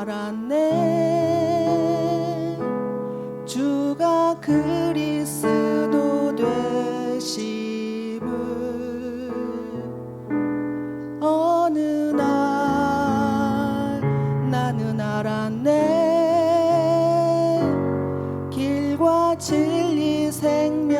살았네. 주가 그리스도 되심을 어느 날 나는 알았네. 길과 진리 생명